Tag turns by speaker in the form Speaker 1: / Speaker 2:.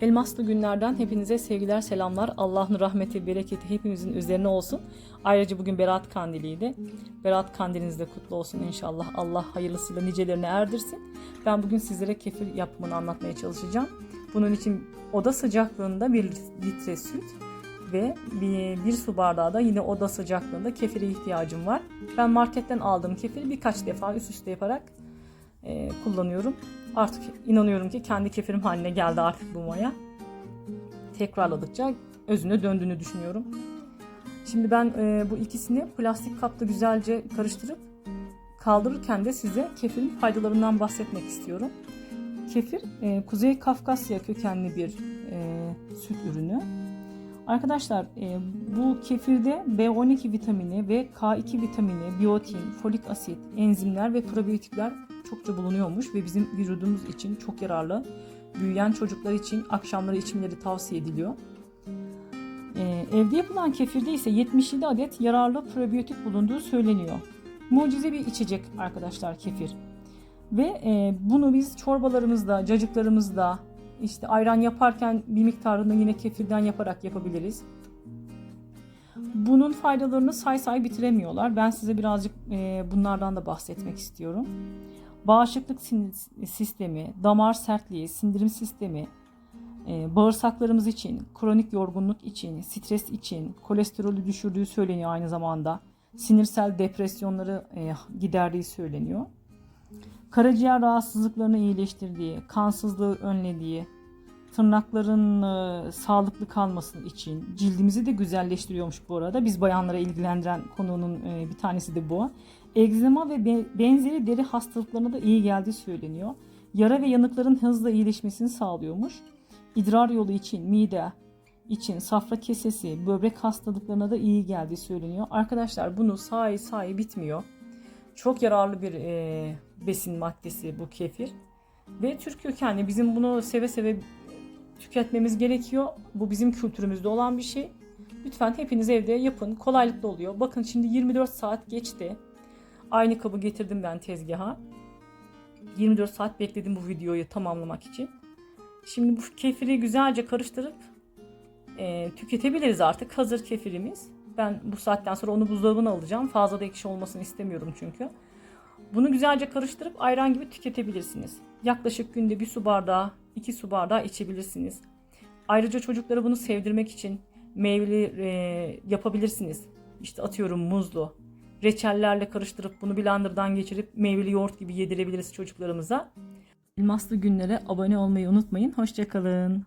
Speaker 1: Elmaslı günlerden hepinize sevgiler, selamlar. Allah'ın rahmeti, bereketi hepimizin üzerine olsun. Ayrıca bugün Berat Kandili'ydi. Berat Kandiliniz de kutlu olsun inşallah. Allah hayırlısıyla nicelerine erdirsin. Ben bugün sizlere kefir yapımını anlatmaya çalışacağım. Bunun için oda sıcaklığında bir litre süt ve bir, bir su bardağı da yine oda sıcaklığında kefire ihtiyacım var. Ben marketten aldığım kefiri birkaç defa üst üste yaparak e, kullanıyorum. Artık inanıyorum ki kendi kefirim haline geldi artık bu maya. Tekrarladıkça özüne döndüğünü düşünüyorum. Şimdi ben e, bu ikisini plastik kapta güzelce karıştırıp kaldırırken de size kefirin faydalarından bahsetmek istiyorum. Kefir e, Kuzey Kafkasya kökenli bir e, süt ürünü. Arkadaşlar e, bu kefirde B12 vitamini ve K2 vitamini, biyotin, folik asit, enzimler ve probiyotikler çokça bulunuyormuş ve bizim vücudumuz için çok yararlı. Büyüyen çocuklar için akşamları içmeleri tavsiye ediliyor. E, evde yapılan kefirde ise 77 adet yararlı probiyotik bulunduğu söyleniyor. Mucize bir içecek arkadaşlar kefir. Ve e, bunu biz çorbalarımızda, cacıklarımızda, işte ayran yaparken bir miktarını yine kefirden yaparak yapabiliriz. Bunun faydalarını say say bitiremiyorlar. Ben size birazcık e, bunlardan da bahsetmek istiyorum. Bağışıklık sistemi, damar sertliği, sindirim sistemi, e, bağırsaklarımız için, kronik yorgunluk için, stres için, kolesterolü düşürdüğü söyleniyor aynı zamanda. Sinirsel depresyonları e, giderdiği söyleniyor karaciğer rahatsızlıklarını iyileştirdiği, kansızlığı önlediği, tırnakların e, sağlıklı kalması için cildimizi de güzelleştiriyormuş bu arada. Biz bayanlara ilgilendiren konunun e, bir tanesi de bu. Egzama ve be- benzeri deri hastalıklarına da iyi geldiği söyleniyor. Yara ve yanıkların hızla iyileşmesini sağlıyormuş. İdrar yolu için, mide için, safra kesesi, böbrek hastalıklarına da iyi geldiği söyleniyor. Arkadaşlar bunu sahi sahi bitmiyor. Çok yararlı bir e, besin maddesi bu kefir. Ve Türk kökenli bizim bunu seve seve tüketmemiz gerekiyor. Bu bizim kültürümüzde olan bir şey. Lütfen hepiniz evde yapın. Kolaylıkla oluyor. Bakın şimdi 24 saat geçti. Aynı kabı getirdim ben tezgaha. 24 saat bekledim bu videoyu tamamlamak için. Şimdi bu kefiri güzelce karıştırıp e, tüketebiliriz artık. Hazır kefirimiz. Ben bu saatten sonra onu buzdolabına alacağım. Fazla da ekşi olmasını istemiyorum çünkü. Bunu güzelce karıştırıp ayran gibi tüketebilirsiniz. Yaklaşık günde bir su bardağı, iki su bardağı içebilirsiniz. Ayrıca çocuklara bunu sevdirmek için meyveli e, yapabilirsiniz. İşte atıyorum muzlu. Reçellerle karıştırıp bunu blenderdan geçirip meyveli yoğurt gibi yedirebiliriz çocuklarımıza. Elmaslı günlere abone olmayı unutmayın. Hoşçakalın.